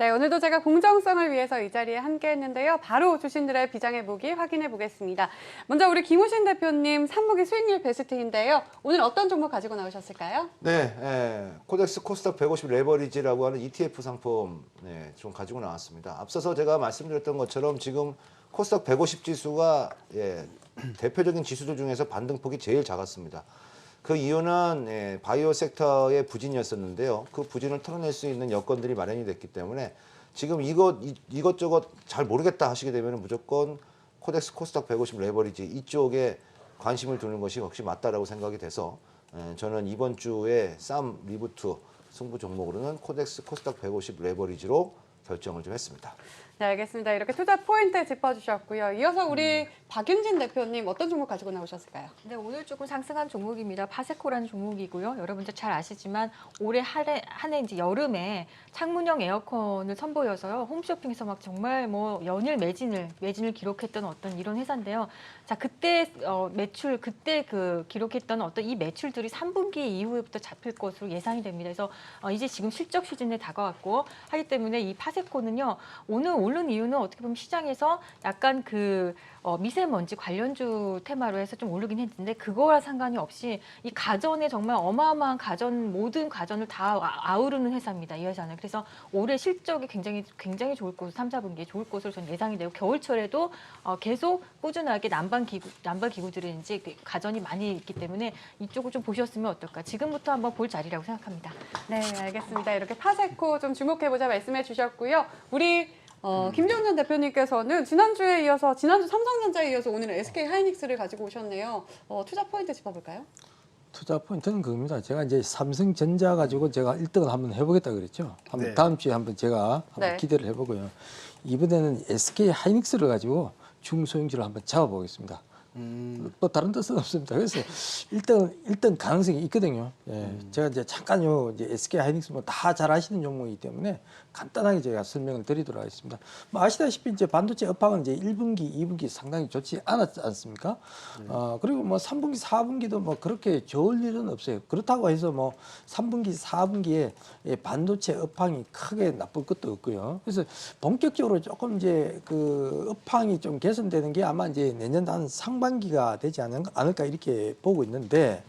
네, 오늘도 제가 공정성을 위해서 이 자리에 함께 했는데요. 바로 주신들의 비장의 무기 확인해 보겠습니다. 먼저 우리 김우신 대표님 3무기 수익률 베스트인데요. 오늘 어떤 종목 가지고 나오셨을까요? 네, 예, 코덱스 코스닥 150 레버리지라고 하는 ETF 상품 네, 좀 가지고 나왔습니다. 앞서서 제가 말씀드렸던 것처럼 지금 코스닥 150 지수가 예, 대표적인 지수들 중에서 반등폭이 제일 작았습니다. 그 이유는 예, 바이오 섹터의 부진이었었는데요. 그 부진을 털어낼 수 있는 여건들이 마련이 됐기 때문에 지금 이것 이, 이것저것 잘 모르겠다 하시게 되면 무조건 코덱스 코스닥 150 레버리지 이쪽에 관심을 두는 것이 역시 맞다라고 생각이 돼서 예, 저는 이번 주에 쌈 리부트 승부 종목으로는 코덱스 코스닥 150 레버리지로 결정을 좀 했습니다. 네, 알겠습니다. 이렇게 투자 포인트 짚어주셨고요. 이어서 우리 박윤진 대표님 어떤 종목 가지고 나오셨을까요? 네, 오늘 조금 상승한 종목입니다. 파세코라는 종목이고요. 여러분들 잘 아시지만 올해 한해 한해 이제 여름에 창문형 에어컨을 선보여서요. 홈쇼핑에서 막 정말 뭐 연일 매진을 매진을 기록했던 어떤 이런 회사인데요. 자, 그때 어, 매출 그때 그 기록했던 어떤 이 매출들이 3분기 이후부터 잡힐 것으로 예상이 됩니다. 그래서 어, 이제 지금 실적 시즌에 다가왔고 하기 때문에 이 파세코는요. 오늘 오른 이유는 어떻게 보면 시장에서 약간 그 어, 미세먼지 관련주 테마로 해서 좀 오르긴 했는데 그거와 상관이 없이 이 가전에 정말 어마어마한 가전 모든 가전을 다 아- 아우르는 회사입니다. 이 회사는 그래서 올해 실적이 굉장히 굉장히 좋을 것으로 3, 4분기에 좋을 것으로 저는 예상이 되고 겨울철에도 어, 계속 꾸준하게 난방 기구 난방 기구들이 이제 그 가전이 많이 있기 때문에 이쪽을 좀 보셨으면 어떨까 지금부터 한번 볼 자리라고 생각합니다. 네, 알겠습니다. 이렇게 파세코 좀 주목해 보자 말씀해 주셨고요. 우리 어, 김정전 대표님께서는 지난주에 이어서 지난주 삼성전자에 이어서 오늘은 SK 하이닉스를 가지고 오셨네요. 어, 투자 포인트 짚어볼까요? 투자 포인트는 그겁니다. 제가 이제 삼성전자 가지고 제가 1등을 한번 해보겠다 그랬죠. 한번 네. 다음 주에 한번 제가 한번 네. 기대를 해보고요. 이번에는 SK 하이닉스를 가지고 중소형주를 한번 잡아보겠습니다. 음, 뭐 다른 뜻은 없습니다. 그래서 일단 일단 가능성이 있거든요. 예, 음. 제가 이제 잠깐요 이제 SK 하이닉스 뭐 다 잘 아시는 종목이기 때문에 간단하게 제가 설명을 드리도록 하겠습니다. 뭐 아시다시피 이제 반도체 업황은 이제 1분기, 2분기 상당히 좋지 않았지 않습니까? 네. 어 그리고 뭐 3분기, 4분기도 뭐 그렇게 좋을 일은 없어요. 그렇다고 해서 뭐 3분기, 4분기에 예, 반도체 업황이 크게 나쁠 것도 없고요. 그래서 본격적으로 조금 이제 그 업황이 좀 개선되는 게 아마 이제 내년 한 상반기가 되지 않을까 이렇게 보고 있는데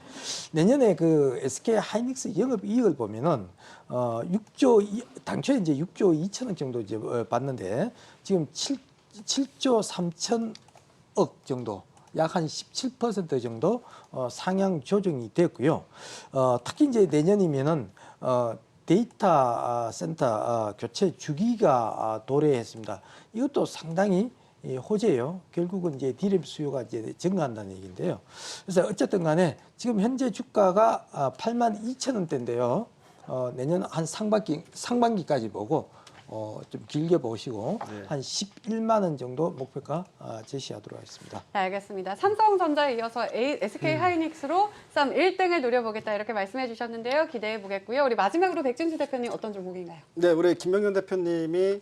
내년에 그 SK 하이닉스 영업 이익을 보면은 어 6조 이- 당초에 이제 6조 2천억 정도 이제 어, 받는데 지금 7 7조 3천억 정도 약 한 17% 정도 어, 상향 조정이 됐고요. 어, 특히 이제 내년이면은 어, 데이터 아, 센터 아, 교체 주기가 아, 도래했습니다. 이것도 상당히 이 호재예요. 결국은 이제 디램 수요가 이제 증가한다는 얘기인데요. 그래서 어쨌든 간에 지금 현재 주가가 아, 8만 2천 원대인데요. 어, 내년 한 상반기 상반기까지 보고 어, 좀 길게 보시고 네. 한 11만 원 정도 목표가 아, 제시하도록 하겠습니다. 네, 알겠습니다. 삼성전자에 이어서 A- SK 하이닉스로 쌈 1등을 노려보겠다 이렇게 말씀해 주셨는데요. 기대해 보겠고요. 우리 마지막으로 백진수 대표님 어떤 종목인가요? 네, 우리 김명현 대표님이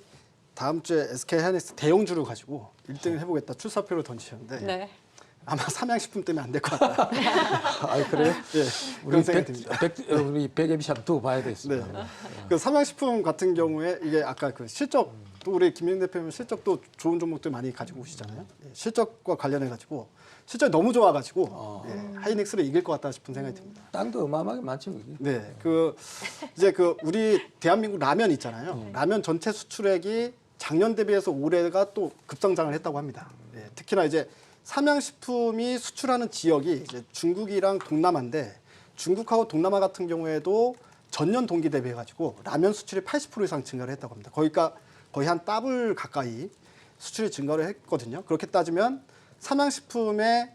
다음 주에 SK 하이닉스 대용주를 가지고 1등을 해보겠다 출사표를 던지셨는데 네. 아마 삼양식품 때문에 안 될 것 같다. 아, 그래요? 예, 우리 그런 생각이 백, 듭니다. 백, 어, 우리 한번 두고 봐야 네. 되겠습니다. 그 삼양식품 같은 경우에 이게 아까 그 실적 또 우리 김명현 대표님 실적도 좋은 종목들 많이 가지고 오시잖아요. 예, 실적과 관련해 가지고 실적이 너무 좋아가지고 예, 하이닉스를 이길 것 같다 싶은 생각이 듭니다. 땅도 어마어마하게 많죠, 그게. 네, 그 이제 그 우리 대한민국 라면 있잖아요. 라면 전체 수출액이 작년 대비해서 올해가 또 급성장을 했다고 합니다. 네, 특히나 이제 삼양식품이 수출하는 지역이 이제 중국이랑 동남아인데 중국하고 동남아 같은 경우에도 전년 동기 대비해 가지고 라면 수출이 80% 이상 증가를 했다고 합니다. 거기가 거의 한 더블 가까이 수출이 증가를 했거든요. 그렇게 따지면 삼양식품의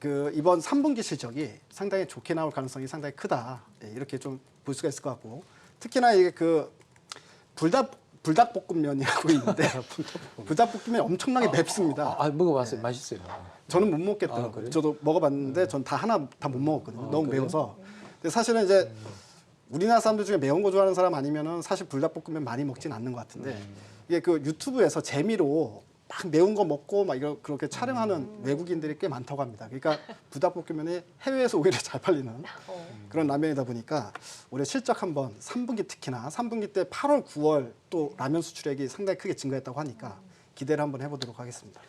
그 이번 3분기 실적이 상당히 좋게 나올 가능성이 상당히 크다. 예, 이렇게 좀 볼 수가 있을 것 같고 특히나 이게 그 불닭 불닭볶음면이라고 있는데 불닭볶음면 엄청나게 맵습니다. 아, 아, 먹어봤어요. 맛있어요. 저는 못 아, 먹겠더라고요. 그래요? 저도 먹어봤는데 전 다 하나 다 못 먹었거든요. 아, 너무 그래요? 매워서. 근데 사실은 이제 우리나라 사람들 중에 매운 거 좋아하는 사람 아니면은 사실 불닭볶음면 많이 먹진 않는 것 같은데 음. 이게 그 유튜브에서 재미로 막 매운 거 먹고 막 이거 그렇게 촬영하는 외국인들이 꽤 많다고 합니다. 그러니까 부닭볶음면이 해외에서 오히려 잘 팔리는 그런 라면이다 보니까 올해 실적 한번 3분기 특히나 3분기 때 8월, 9월 또 라면 수출액이 상당히 크게 증가했다고 하니까 기대를 한번 해보도록 하겠습니다.